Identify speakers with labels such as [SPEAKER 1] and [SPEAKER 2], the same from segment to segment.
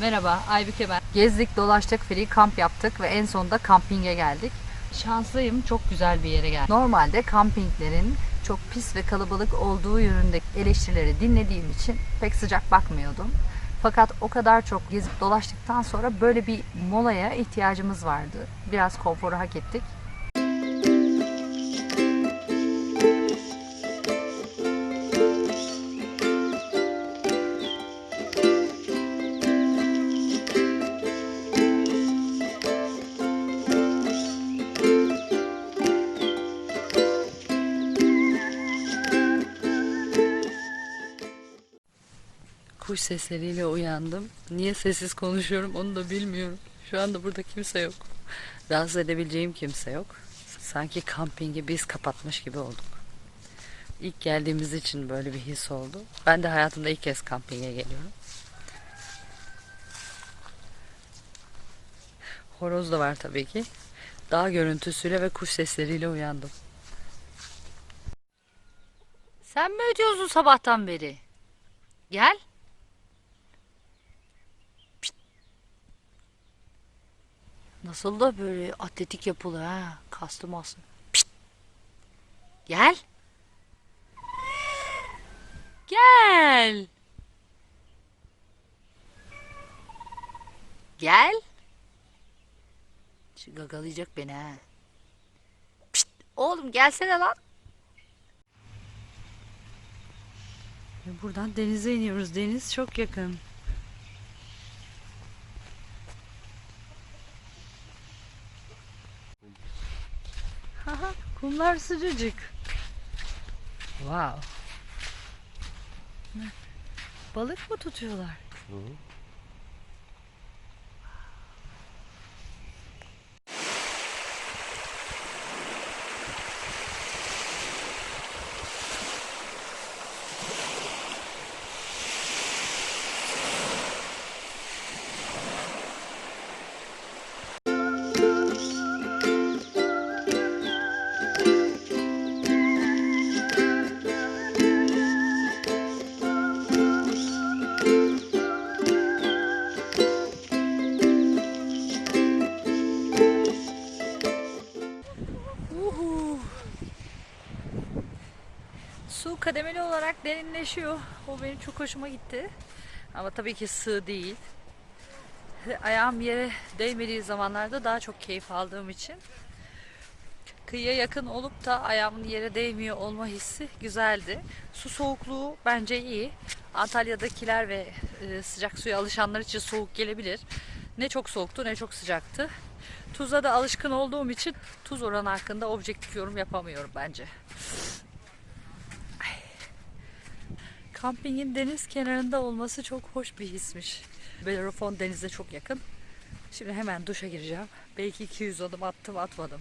[SPEAKER 1] Merhaba, Aybüke ben. Gezdik, dolaştık, free kamp yaptık ve en sonunda kampinge geldik. Şanslıyım, çok güzel bir yere geldim. Normalde kampinglerin çok pis ve kalabalık olduğu yönünde eleştirileri dinlediğim için pek sıcak bakmıyordum. Fakat o kadar çok gezip dolaştıktan sonra böyle bir molaya ihtiyacımız vardı. Biraz konforu hak ettik. Kuş sesleriyle uyandım. Niye sessiz konuşuyorum onu da bilmiyorum. Şu anda burada kimse yok. Rahatsız edebileceğim kimse yok. Sanki kampingi biz kapatmış gibi olduk. İlk geldiğimiz için böyle bir his oldu. Ben de hayatımda ilk kez kampinge geliyorum. Horoz da var tabii ki. Dağ görüntüsüyle ve kuş sesleriyle uyandım. Sen mi ödüyorsun sabahtan beri? Gel. Nasıl da böyle atletik yapılı ha. Kaslı maslı. Pişt. Gel. Gel. Gel. Şu gagalayacak beni ha. Pişt. Oğlum gelsene lan. Buradan denize iniyoruz. Deniz çok yakın. Haha, kumlar sıcacık. Wow. Balık mı tutuyorlar? Uhu. Kademeli olarak derinleşiyor. O benim çok hoşuma gitti. Ama tabii ki sığ değil. Ayağım yere değmediği zamanlarda daha çok keyif aldığım için kıyıya yakın olup da ayağımın yere değmiyor olma hissi güzeldi. Su soğukluğu bence iyi. Antalya'dakiler ve e, sıcak suya alışanlar için soğuk gelebilir. Ne çok soğuktu ne çok sıcaktı. Tuza da alışkın olduğum için tuz oranı hakkında objektif yorum yapamıyorum bence. Kampingin deniz kenarında olması çok hoş bir hismiş. Belirofon denize çok yakın. Şimdi hemen duşa gireceğim. Belki 200 adım attım atmadım.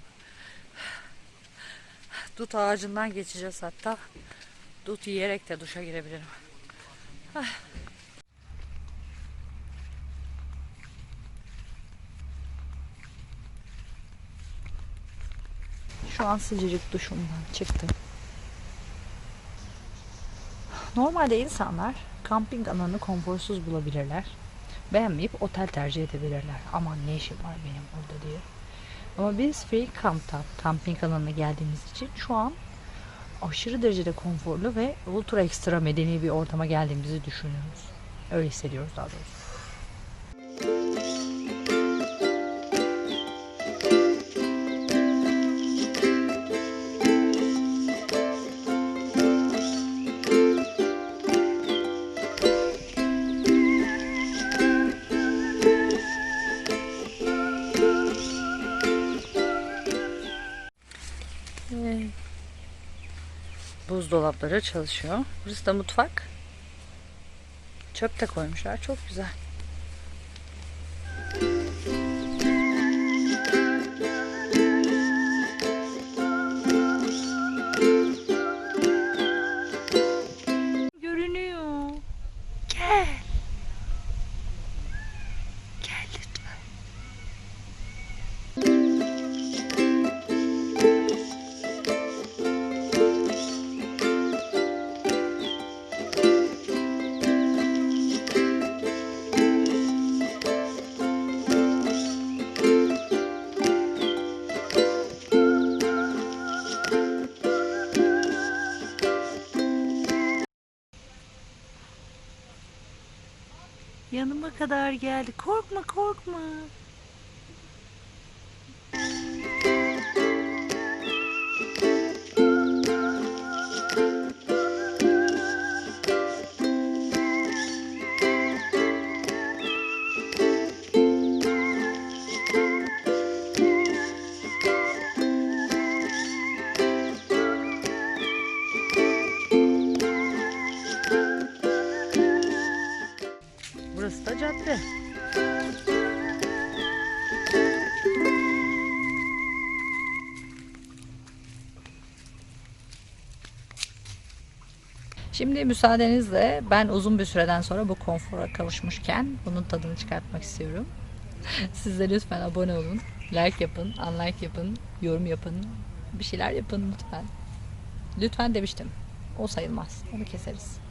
[SPEAKER 1] Dut ağacından geçeceğiz hatta. Dut yiyerek de duşa girebilirim. Şu an sıcacık duşumdan çıktım. Normalde insanlar kamping alanını konforsuz bulabilirler. Beğenmeyip otel tercih edebilirler. Aman ne işim var benim burada diye. Ama biz free camp'ta kamping alanına geldiğimiz için şu an aşırı derecede konforlu ve ultra ekstra medeni bir ortama geldiğimizi düşünüyoruz. Öyle hissediyoruz daha doğrusu. Buzdolapları çalışıyor. Burası da mutfak. Çöp de koymuşlar. Çok güzel. Yanıma kadar geldi. Korkma korkma. Burası da cadde. Şimdi müsaadenizle ben uzun bir süreden sonra bu konfora kavuşmuşken bunun tadını çıkartmak istiyorum. Siz de lütfen abone olun, like yapın, unlike yapın, yorum yapın, bir şeyler yapın lütfen. Lütfen demiştim. O sayılmaz. Onu keseriz.